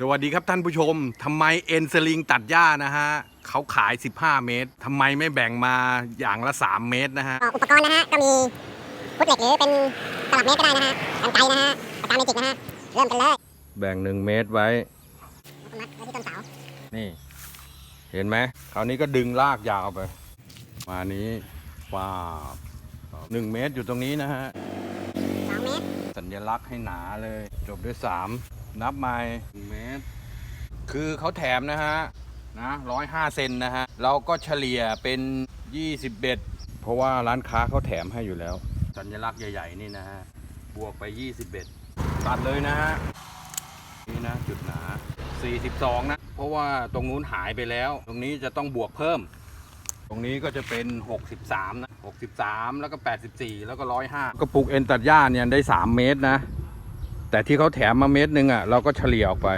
สวัสดีครับท่านผู้ชมทำไมเอ็นสลิงตัดหญ้านะฮะเขาขาย 15 เมตรทำไมไม่แบ่งมาอย่างละ 3 เมตรนะฮะเอ่ออุปกรณ์นะฮะก็มีฟุตเหล็กหรือเป็นตลับเมตรก็ได้นะฮะกันไกรนะฮะปากกาเมจิกนะฮะเริ่มกันเลยแบ่ง 1 เมตรไว้มัดไว้ที่ต้นเสานี่ เห็นไหมคราวนี้ก็ดึงลากยาวไป มานี้ว้าบหนึ่งเมตรอยู่ตรงนี้นะฮะสองเมตรสัญลักษณ์ให้หนาเลย จบด้วย3 นับไม้เมตร คือเขาแถมนะฮะ นะร้อยห้าเซนนะฮะ เราก็เฉลี่ยเป็น20เบ็ดเพราะว่าร้านค้าเขาแถมให้อยู่แล้ว สัญลักษณ์ใหญ่ๆนี่นะฮะ บวกไป20เบ็ดตัดเลยนะฮะ นี่นะ จุดหนา42นะ เพราะว่าตรงนู้นหายไปแล้ว ตรงนี้จะต้องบวกเพิ่ม ตรงนี้ก็จะเป็น63นะ63แล้วก็84แล้วก็105ก็ปลูกเอ็นตัดหญ้าเนี่ยได้3เมตรนะ แต่ที่เขาแถมมาเม็ดหนึ่งอะเราก็เฉลี่ยออกไป